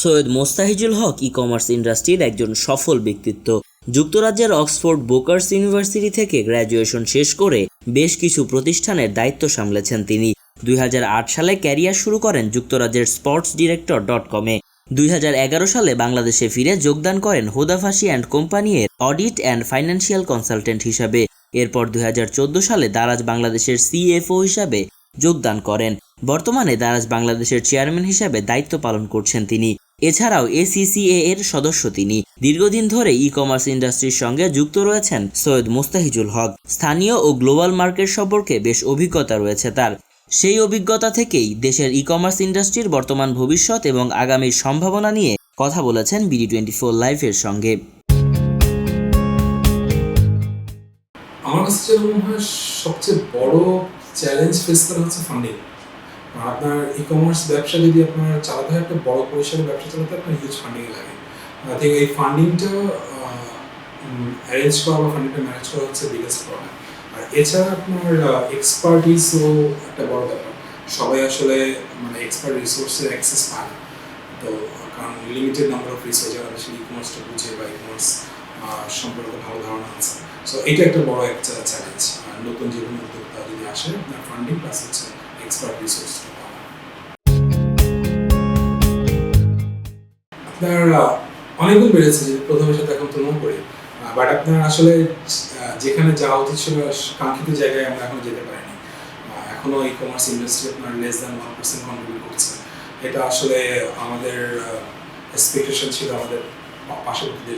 সৈয়দ মোস্তাহিজুল হক e commerce ইন্ডাস্ট্রির একজন সফল ব্যক্তিত্ব। যুক্তরাজ্যের অক্সফোর্ড বোকার্স ইউনিভার্সিটি থেকে গ্র্যাজুয়েশন শেষ করে বেশ কিছু প্রতিষ্ঠানের দায়িত্ব সামলেছেন তিনি। দুই হাজার আট সালে ক্যারিয়ার শুরু করেন যুক্তরাজ্যের স্পোর্টস ডিরেক্টর ডট কমে দুই হাজার এগারো সালে বাংলাদেশে ফিরে যোগদান করেন হোদাফাসি অ্যান্ড কোম্পানির অডিট অ্যান্ড ফাইন্যান্সিয়াল কনসালটেন্ট হিসাবে। এরপর দুই হাজার চোদ্দ সালে দারাজ বাংলাদেশের সিএফও হিসাবে যোগদান করেন। বর্তমানে দারাজ বাংলাদেশের চেয়ারম্যান হিসাবে দায়িত্ব পালন করছেন তিনি। এছাড়াও এসিসিএ এর সদস্য তিনি। দীর্ঘদিন ধরে ই কমার্স ইন্ডাস্ট্রির সঙ্গে যুক্ত রয়েছেন সৈয়দ মোস্তাহিজুল হক। স্থানীয় ও গ্লোবাল মার্কেট সম্পর্কে বেশ অভিজ্ঞতা রয়েছে তার। সেই অভিজ্ঞতা থেকেই দেশের ই কমার্স ইন্ডাস্ট্রির বর্তমান ভবিষ্যৎ এবং আগামীর সম্ভাবনা নিয়ে কথা বলেছেন বিডি টোয়েন্টি ফোর লাইভের সঙ্গে। আমার কাছে মনে হয় সবচেয়ে বড় চ্যালেঞ্জ ফেস করা হচ্ছে ফান্ডিং আপনার ই কমার্স ব্যবসা যদি আপনার চালাতে হয়, একটা বড় পরিসরের ব্যবসা চালাতে আপনার হিউজ ফান্ডিং লাগে। আই এই ফান্ডিংটা অ্যারেঞ্জ করা বা ফান্ডিংটা ম্যানেজ করা হচ্ছে বিগেস্ট প্রবলেম আর এছাড়া আপনার এক্সপার্টিসও একটা বড় ব্যাপার। সবাই আসলে মানে এক্সপার্ট রিসোর্সের অ্যাক্সেস পায় না। তো, কারণ লিমিটেড নাম্বার অফ রিসোর্স যারা আসলে ই কমার্সটা বুঝে বা ই কমার্স সম্পর্কে ভালো ধারণা আছে। সো এটা একটা বড় একটা চ্যালেঞ্জ নতুন যে কোনো উদ্যোক্তা যদি আসে ফান্ডিং প্লাস হচ্ছে এক্সপার্ট রিসোর্স আপনার আহ, অনেকগুণ বেড়েছে যে এখন তুলনা বাট আপনার আসলে যেখানে যাওয়া উচিত ছিল কাঙ্ক্ষিত জায়গায় আমরা এখন যেতে পারিনি। আহ, এখনও ই কমার্স ইন্ডাস্ট্রি আপনার less than one percent contribute করছে। এটা আসলে আমাদের এক্সপেকটেশন ছিল আমাদের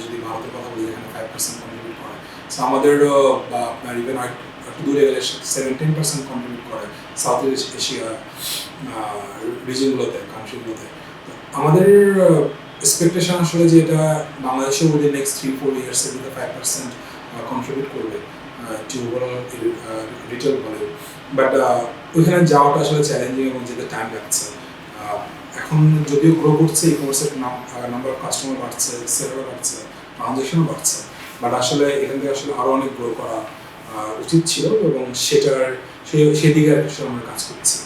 যদি ভারতের কথা বলি যেখানে ফাইভ পার্সেন্ট কন্ট্রিবিউট করে। সো আমাদের আপনার ইভেন দূরে গেলে সেভেন্টিন পার্সেন্ট কন্ট্রিবিউট করে সাউথ ইস্ট এশিয়া রিজনগুলোতে কান্ট্রিগুলোতে আমাদের এক্সপেকটেশন আসলে যে এটা বাংলাদেশে উইদিন নেক্সট থ্রি ফোর ইয়ার্সের মধ্যে ফাইভ পার্সেন্ট কন্ট্রিবিউট করবে রিটেল ভলিউম বাট ওইখানে যাওয়াটা আসলে চ্যালেঞ্জিং এবং যেতে টাইম লাগছে। এখন যদিও গ্রো করছে ই কমার্সের নাম্বার অফ কাস্টমার বাড়ছে সেলারও বাড়ছে ট্রানজেকশনও বাড়ছে। বাট আসলে এখান থেকে আসলে আরও অনেক গ্রো করা উচিত ছিল এবং সেটার সেদিকে আমরা কাজ করছি।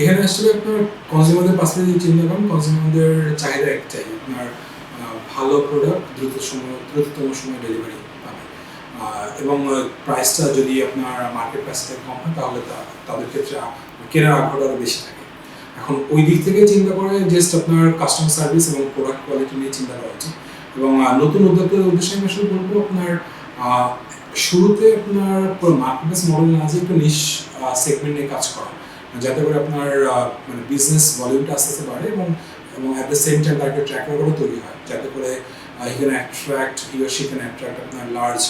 এখানে আসলে আপনার কনজিউমারদের পাশে যদি চিন্তা করেন কনজিউমারদের চাহিদা একটাই, আপনার ভালো প্রোডাক্ট দ্রুত সময় দ্রুততম সময় ডেলিভারি পাবে। এবং প্রাইসটা যদি আপনার মার্কেট প্রাইস থেকে কম হয়, তাহলে তাদের ক্ষেত্রে কেনার আগ্রহটা আরও বেশি থাকে। এখন ওই দিক থেকে চিন্তা করে জাস্ট আপনার কাস্টমার সার্ভিস এবং প্রোডাক্ট কোয়ালিটি নিয়ে চিন্তা করা উচিত। এবং নতুন উদ্যোক্তাদের উদ্দেশ্যে আমি আসলে বলব আপনার শুরুতে আপনার মার্কেট মডেল না যে একটু নিশ সেগমেন্ট কাজ করা। যাতে করে আপনার মানে বিজনেস ভলিউমটা আস্তে আস্তে বাড়ে এবং এবং অ্যাট দ্য সেম টাইম তার একটা ট্র্যাক রেকর্ডও তৈরি হয়। যাতে করে he can attract or she can attract আপনার large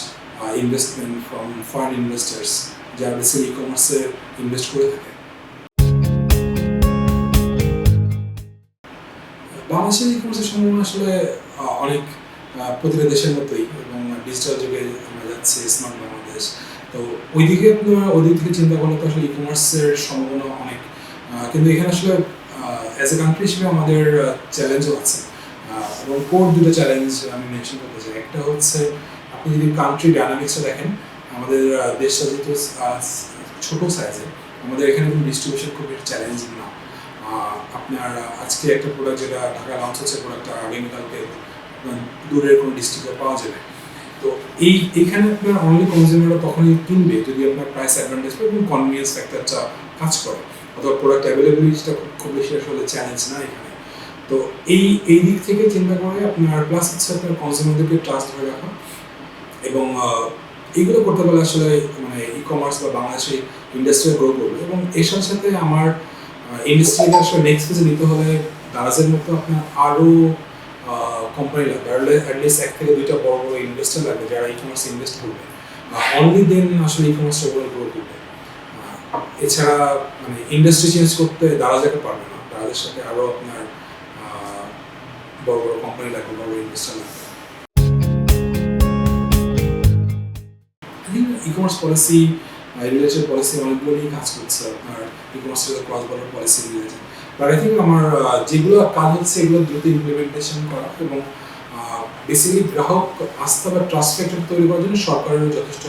investment from foreign investors যারা বেসিক্যালি ই কমার্সে ইনভেস্ট করে থাকে। বাংলাদেশের ই কমার্সের সম্ভাবনা আসলে অনেক প্রতিটা দেশের মতোই এবং ডিজিটাল যুগে আমরা যাচ্ছি স্মার্ট বাংলাদেশ। তো ওইদিকে ওদিক থেকে চিন্তা করলে তো আসলে ই কমার্সের সম্ভাবনা অনেক। কিন্তু এখানে আসলে অ্যাজ এ কান্ট্রি হিসেবে আমাদের চ্যালেঞ্জও আছে। এবং কোর দুটো চ্যালেঞ্জ আমি মেনশন করতে চাই। একটা হচ্ছে, আপনি যদি কান্ট্রি ডায়নামিক্সটা দেখেন, আমাদের দেশটা যেহেতু ছোট সাইজে আমাদের এখানে ডিস্ট্রিবিউশন খুব চ্যালেঞ্জিং না। আপনার আজকে একটা প্রোডাক্ট যেটা ঢাকা লঞ্চ হচ্ছে প্রোডাক্টটা আগামীকালকে দূরের কোনো ডিস্ট্রিক্টে পাওয়া যাবে। তো এই, এখানে আপনার অনলি কনজিউমাররা তখনই কিনবে যদি আপনার প্রাইস অ্যাডভান্টেজ পায় এবং কনভিনিয়েন্স ফ্যাক্টরটা কাজ করে। অথবা প্রোডাক্ট অ্যাভেলেবিলিটিটা খুব বেশি আসলে চ্যালেঞ্জ না এখানে। তো এই এই দিক থেকে চিন্তা করে আপনার প্লাস হচ্ছে আপনার কনজিউমারদেরকে ট্রাস্ট ধরে রাখা। এবং এইগুলো করতে পারলে আসলে মানে ই কমার্স বা বাংলাদেশে ইন্ডাস্ট্রি গ্রো করবে। এবং এর সাথে সাথে আমার ইন্ডাস্ট্রিকে আসলে নেক্সট ফেজে নিতে হলে দারাজের মতো আপনার আরও কোম্পানি লাগবে। অ্যাটলিস্ট এক থেকে দুইটা বড় বড় ইনভেস্টার লাগবে যারা ই কমার্সে ইনভেস্ট করবে অনলি দেন আসলে ই কমার্সটা গ্রো করবে। এছাড়া মানে ইন্ডাস্ট্রি চেঞ্জ করতে দারাজাকে পারবে না। দারাজের সাথে আরও আপনার বড় বড় কোম্পানি লাগবে, বড় বড় ইনভেস্টার লাগবে। E commerce policy related policy অনেকগুলো নিয়ে কাজ করছে আপনার e commerce cross border policy related but I think আমার যেগুলো কাজ হচ্ছে এগুলো দ্রুত ইমপ্লিমেন্টেশন করা এবং বেসিক্যালি গ্রাহক আস্থা বা ট্রাস্ট ফ্যাক্টর তৈরি করার জন্য সরকারেরও যথেষ্ট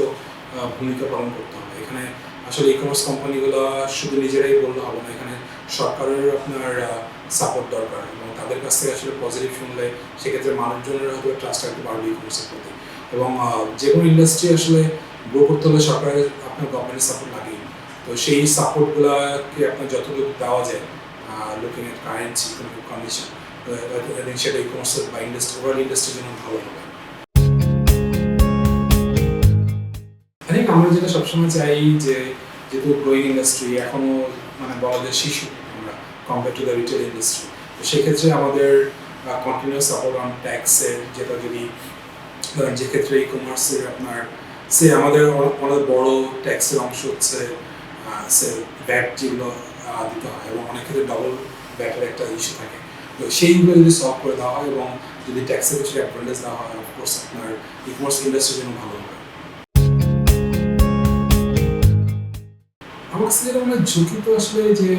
ভূমিকা পালন করতে হবে। এখানে আসলে ই কমার্স কোম্পানিগুলো শুধু নিজেরাই বললে হবে না, এখানে সরকারের আপনার সাপোর্ট দরকার এবং তাদের কাছ থেকে আসলে পজিটিভ শুনলে সেক্ষেত্রে মানুষজনের হয়তো ট্রাস্ট একটু বাড়বে ই কমার্সের প্রতি। এবং যে কোনো ইন্ডাস্ট্রি আসলে গ্রো করতে হলে সরকারের আপনার গভর্নমেন্টের সাপোর্ট লাগেই তো সেই সাপোর্টগুলোকে আপনার যতটুকু দেওয়া যায় looking at current economic condition সেটা ই কমার্সের বা ইন্ডাস্ট্রি ওভারঅল ইন্ডাস্ট্রির জন্য ভালো হবে। আমরা যেটা সবসময় চাই যে, যেহেতু গ্রোয়িং ইন্ডাস্ট্রি এখনও মানে যায় শিশু আমরা compare to the retail industry তো সেক্ষেত্রে আমাদের কন্টিনিউয়াস সাপোর্ট অন ট্যাক্সের যেটা যদি ধরেন যে ক্ষেত্রে ই কমার্সের আপনার সে আমাদের অনেক বড় ট্যাক্সের অংশ হচ্ছে সে ব্যাট যেগুলো দিতে হয় এবং অনেক ক্ষেত্রে ডবল ব্যাটের একটা ইস্যু থাকে। তো সেইগুলো যদি সলভ করে দেওয়া হয় এবং যদি ট্যাক্সের কিছু অ্যাডভান্টেজ দেওয়া হয় অফকোর্স আপনার ই কমার্স ইন্ডাস্ট্রির জন্য ভালো হবে। আমার কাছে যেটা মনে হয় ঝুঁকি তো আসলে যে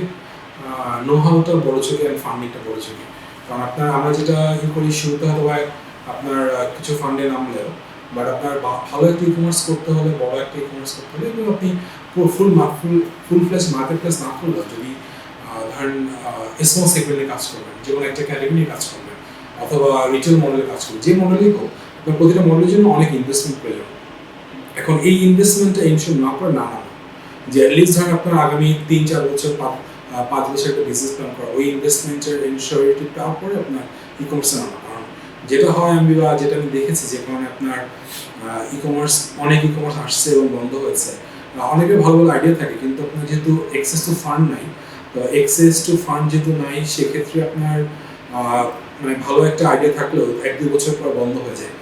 নো হাউটা বড় ঝুঁকি আর ফান্ডিংটা বড় ঝুঁকি। কারণ আপনার, আমরা যেটা ই করি, শুরুতে হয়তো বা আপনার কিছু ফান্ডে নামলেও বাট আপনার ভালো একটা ই কমার্স করতে হলে, বড় একটা ই করতে হলে এবং আপনি ফুল ফুল ফুল ফ্লেস মার্কেট প্লেস না করলেও যদি ধরেন স্মল সেগমেন্টে কাজ করবেন যে কোনো একটা ক্যাটাগরি কাজ করবেন, অথবা রিটেল মডেলে কাজ করবেন, যে মডেলই হোক, আপনার প্রতিটা মডেলের জন্য অনেক ইনভেস্টমেন্ট প্রয়োজন। এখন এই ইনভেস্টমেন্টটা ইনশোর না করে, না নামা যে অ্যাটলিস্ট ধরেন আপনার আগামী তিন, চার বছর পাঁচ বছর একটা বিজনেস প্ল্যান করা, ওই ইনভেস্টমেন্টের ইনশিওরিটি পাওয়ার পরে আপনার ই কমার্সে নামা যেটা হয় আমি বা যেটা আমি দেখেছি যে কারণে আপনার ই কমার্স অনেক ই কমার্স আসছে এবং বন্ধ হয়েছে। অনেকের ভালো ভালো আইডিয়া থাকে, কিন্তু আপনার যেহেতু এক্সেস টু ফান্ড নাই, তো এক্সেস টু ফান্ড যেহেতু নাই, সেক্ষেত্রে আপনার মানে ভালো একটা আইডিয়া থাকলেও এক দুই বছর পর বন্ধ হয়ে যায়।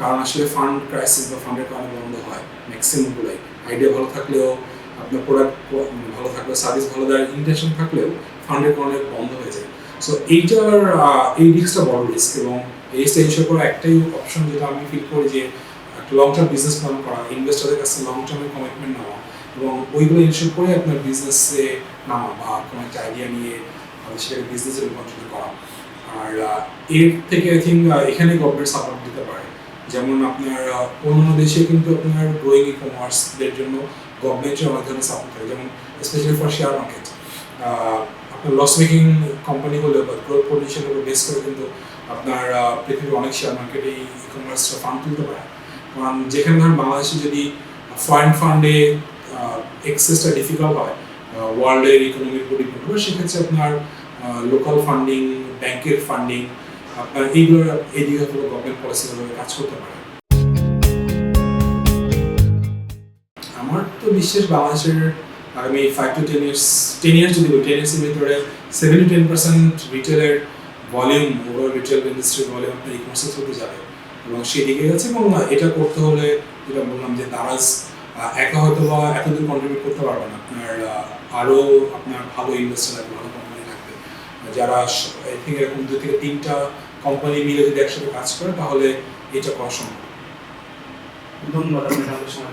কারণ আসলে ফান্ড ক্রাইসিস বা ফান্ডের কারণে বন্ধ হয় ম্যাক্সিমামগুলোই আইডিয়া ভালো থাকলেও, আপনার প্রোডাক্ট ভালো থাকলেও সার্ভিস ভালো দেওয়ার ইন্টেনশন থাকলেও ফান্ডের কারণে বন্ধ হয়ে যায়। সো এইটার এই রিস্কটা বড় রিস্ক এবং এই ইনশোর করা একটাই অপশন যেটা আমি ফিল করি যে একটা লং টার্ম বিজনেস প্ল্যান করা ইনভেস্টারদের কাছে লং টার্মের কমিটমেন্ট নেওয়া এবং ওইগুলো ইনশোর করে আপনার বিজনেসে নামা বা কোনো একটা আইডিয়া নিয়ে সেটাকে বিজনেসে রূপান্তরিত করা। আর এর থেকে আই থিঙ্ক এখানে গভর্নমেন্ট সাপোর্ট দিতে পারে। যেমন আপনার অন্যান্য দেশে কিন্তু আপনার গ্রোয়িং ই কমার্সদের জন্য গভর্নমেন্টের অনেক ধরনের সাপোর্ট থাকে যেমন স্পেশালি ফর শেয়ার মার্কেট আপনার লস মেকিং কোম্পানি হলেও বা গ্রোথ পজিশন উপর বেস করে কিন্তু আপনার পৃথিবীর অনেক শেয়ার মার্কেটে ই কমার্স ফান্ড তুলতে পারে। কারণ যেখানে ধরেন বাংলাদেশে যদি ফরেন ফান্ডে এক্সেসটা ডিফিকাল্ট হয় ওয়ার্ল্ডের ইকোনমির উপর ডিপেন্ড করে, সেক্ষেত্রে আপনার লোকাল ফান্ডিং ব্যাংকের ফান্ডিং আপনার এইগুলোর এদিকে হয়তো গভর্নমেন্ট পলিসিভাবে কাজ করতে পারে। আমার তো বিশ্বাস বাংলাদেশের আগামী five to ten years ten years যদি টেন ইয়ার্সের ভিতরে সেভেন টেন পার্সেন্ট রিটেলের ভলিউম ওভার রিটেল ইন্ডাস্ট্রির ভলিউম আপনার ই কমার্সের থ্রুতে যাবে। এবং সেদিকে গেছে এবং এটা করতে হলে যেটা বললাম যে দারাজ একা হয়তো বা এতদূর কন্ট্রিবিউট করতে পারবে না। আপনার আরও আপনার ভালো ইন্ডাস্ট্রি লাগবে, ভালো কোম্পানি লাগবে। যারা আই থিঙ্ক এরকম দু থেকে তিনটা কোম্পানি মিলে যদি একসাথে কাজ করে, তাহলে এটা করা সম্ভব। ধন্যবাদ আপনাকে আমাদের সময়